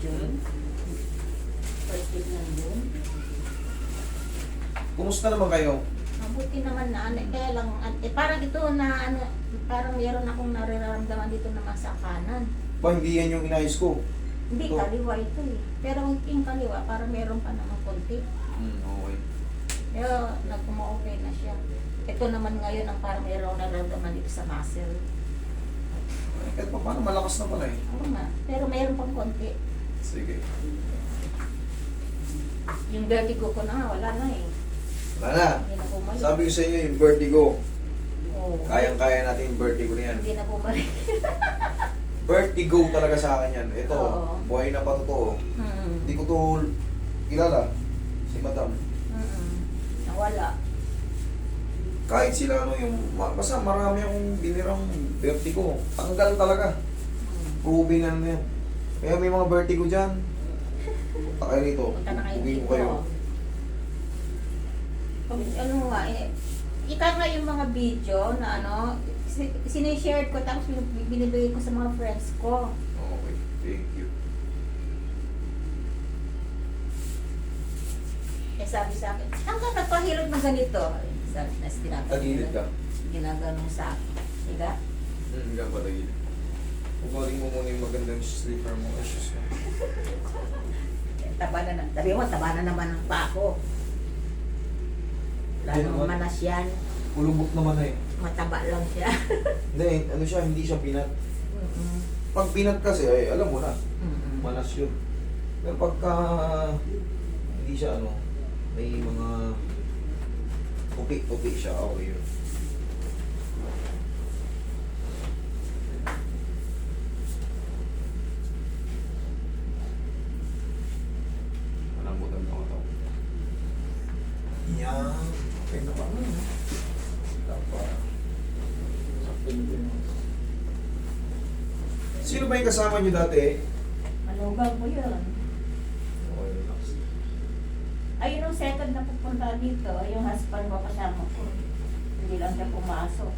June. First week ng June. Kumusta naman kayo? Mabuti naman na ano, kaya lang, eh, parang ito na ano, parang meron akong nararamdaman dito naman sa kanan. Ba, hindi yan yung inayos ko. Hindi, Ito. kaliwa ito eh. Pero yung kaliwa, parang meron pa naman konti. Hmm, okay. Pero nagkuma-okay na siya. Ito naman ngayon ang parang meron nararamdaman dito sa muscle. Kahit pa paano, malakas na pala eh. Oo nga, pero meron pang konti. Sige. Yung vertigo ko na wala na eh. Wala na. Hindi na bumalik. Sabi ko sa inyo, yung vertigo. Oo. Kayang-kaya natin yung vertigo na yan. Hindi na bumalik. Vertigo talaga sa akin yan. Ito, Oo. buhay na pa totoo. hmm. Hindi ko to kilala. Si Madam. Mm-mm. Nawala. Kahit sila ano yung, ma- basta marami akong binirang vertigo. Tanggal talaga. Mm. Proven na na yan. Kaya may mga vertigo dyan. Punta kayo rito. Punta na kayo dito. ko kayo. Pag, ano nga eh, ika nga yung mga video na ano, si- sinishare ko tapos bin- binibigay ko sa mga friends ko. Okay, thank you. Eh sabi sa akin, hanggang nagpahilot ng ganito. Sabi na tinatawag. Tagilid ka. Ginaganon sa akin. Diga? Hmm, hanggang pa Ugaling mo muna yung magandang sleeper mo. Issues mo. Taba na, na- sabi mo, taba na naman ang pako. Wala Hindi nang naman. manas yan. Ulubok naman eh. Mataba lang siya. Hindi, ano siya, hindi siya pinat. Mm-mm. Pag pinat kasi, ay alam mo na. Mm-mm. Manas yun. Pero pagka hindi siya ano, may mga puti-puti siya, okay yun. Malambutan mo ito. Yan. Okay na ba? Dapat. Sino ba yung kasama niyo dati? Malugang ko yun. Ayun yung second na pupunta dito, yung husband ko kasama ko. Hindi lang siya pumasok.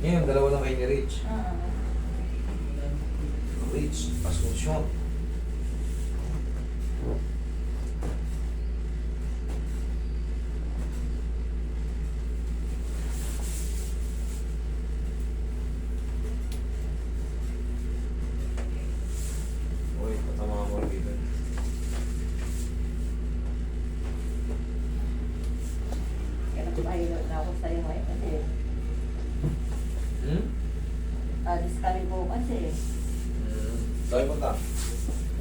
Ngayon, dalawa lang kayo ni Rich. Oo. Rich, Asuncion. Uy, patama mo dito. Kaya nagpahilot na ako sa'yo ngayon kasi Hmm? alis kami po kasi. Hmm. Saan punta?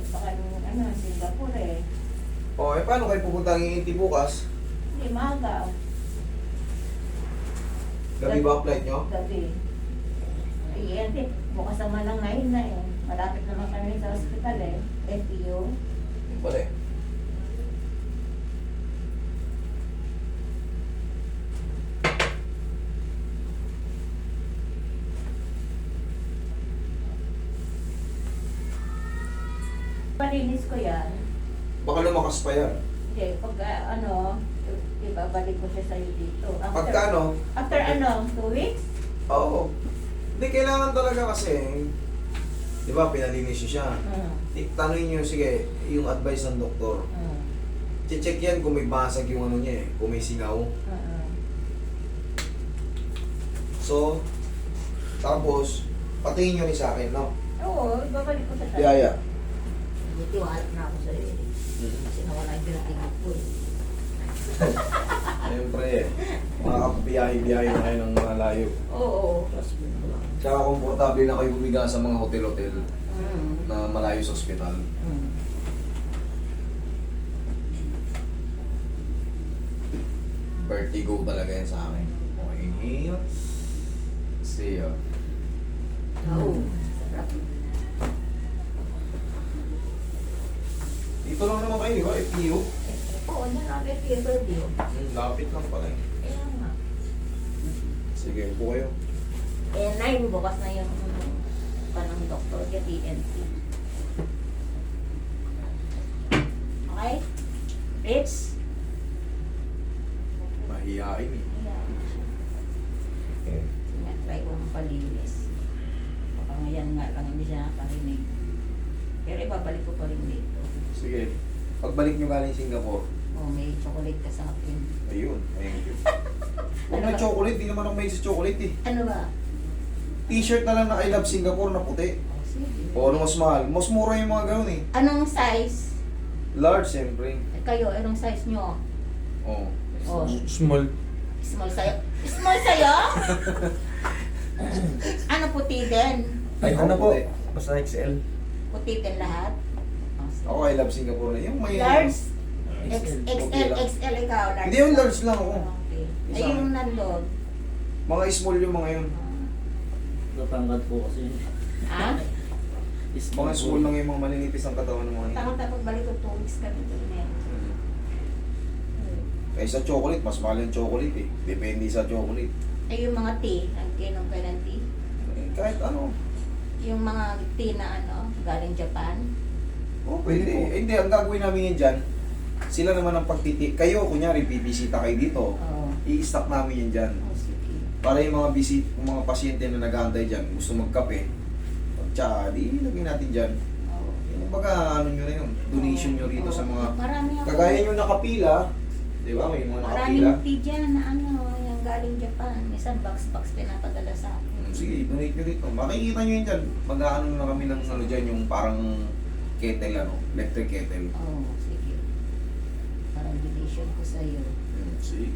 Sa kanyang ano, Singapore eh. Oh, eh paano kayo pupunta ang iinti bukas? Hindi, maaga. Gabi ba ang flight nyo? Gabi. Ay, hindi. Bukas naman lang ngayon na eh. Malapit naman kami sa hospital eh. FPU. Yung Palinis ko yan. Baka lumakas pa yan. Hindi, pag ah, ano, ibabalik ko siya sa'yo dito. After, Pagka ano, After ano, two weeks? Oo. Hindi, kailangan talaga kasi, di ba, pinalinis niyo siya. Mm. Di- Tanungin niyo, sige, yung advice ng doktor. Mm. Che-check yan kung may basag yung ano niya eh, kung may singaw. Mm. So, tapos, patingin niyo rin sa akin, no? Oo, ibabalik ko sa sa'yo. Yaya. Hindi, tiwala na ako sa'yo eh. Kasi nawala yung vertigo ko eh. Siyempre eh, makakabiyahe-biyahe na kayo ng malayo. Oo, trust me ko lang. Tsaka komportable na kayo bumiga sa mga hotel-hotel Mm. na malayo sa ospital. Mm. Vertigo talaga yan sa akin. Okay, inhale. See ya. Oo. Sarap. Dito lang naman kayo, di ba? FPU. Oo, yan ang fever view. Hmm, lapit lang pala eh. Kaya nga. Sige, upo kayo. Eh, nine, bukas na yung panang doktor kay TNT. Okay? Rich? Mahihain eh. Ayan. Okay. Sige, try ko ng palinis. Baka ngayon nga lang, hindi siya nakarinig. Pero ibabalik ko pa rin dito. Sige. Pagbalik nyo galing Singapore, Oh, may chocolate ka sa akin. ayun, thank you. Huwag Ano na ba? chocolate, di naman ako may sa chocolate eh. Ano ba? T-shirt na lang na I love Singapore na puti. Oh, sige. O ano mas mahal? Mas mura yung mga ganun eh. Anong size? Large, siyempre. Eh, Kayo, anong size nyo? Oh. Oh, Small. small sa'yo? Small sa'yo? ano puti din? Ay, ano po? Basta XL. Puti din lahat? Oh. Ako I love Singapore na. Yung may... Large? XL. XL. XL ikaw, large. Hindi, yung large lang ako. Okay. Ay, Isa. yung nandun. Mga small yung mga yun. Natangkad po kasi. Ah? Mga small lang yung mga maninipis ang katawan ng mga yun. Tama tapos balik ko 2 weeks kami doon na yan. Eh sa chocolate, mas mahal yung chocolate eh. Depende sa chocolate. Ay, yung mga tea, nagkinom ka ng tea. Eh, kahit ano. Yung mga tea na ano, galing Japan. Oh, pwede. Eh, hindi, ang gagawin namin yan dyan, sila naman ang pagtiti. Kayo, kunyari, bibisita kayo dito. Oo. I-stock namin yan dyan. Oh, sige. Para yung mga bisit, yung mga pasyente na nag-aantay dyan, gusto magkape, tsaka di lagyan natin dyan. Oo. Yung baga, ano nyo na yun, donation nyo rito sa mga, Marami ako. kagaya nyo nakapila, di ba, may mga nakapila. Maraming tea dyan na ano, yung galing Japan. Minsan box-box pinapadala sa akin. Hmm, Sige, donate nyo dito. Makikita nyo yun dyan. Mag-ano na kami ng ano dyan, yung parang kettle, ano, electric kettle. Oo, oh, sige. Parang donation ko sa'yo. Hmm, sige.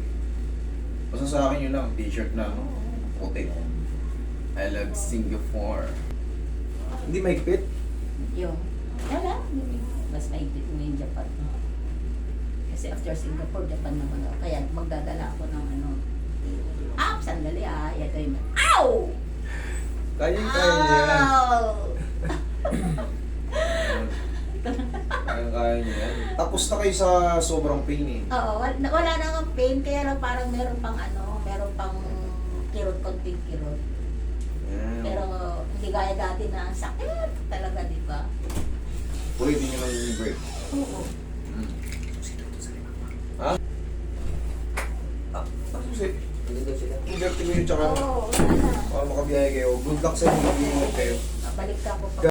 Basta sa akin yun lang, t-shirt na, ano, puti. I love Singapore. Hindi maigpit. Yung, wala. Mas maigpit mo yung Japan. Kasi after Singapore, Japan naman ako. Kaya magdadala ako ng ano. Ah, sandali ah. Ito yung, Ow! Kaya kaya niya yan. Kaya kaya niya yan. Tapos na kayo sa sobrang pain eh. Oo, wala, wala na akong pain. Kaya lang parang meron pang ano, meron pang kirot, konting kirot. Yan. Pero hindi gaya dati na ang sakit talaga, di ba? Ulitin nyo lang yung break. Oo. Hmm. Ha? Ah, susi. Hindi daw sila. Yung vertigo yun tsaka Oo, wala na. Makabiyahe kayo. Good luck sa inyo, mag-iingat kayo. Balik ka po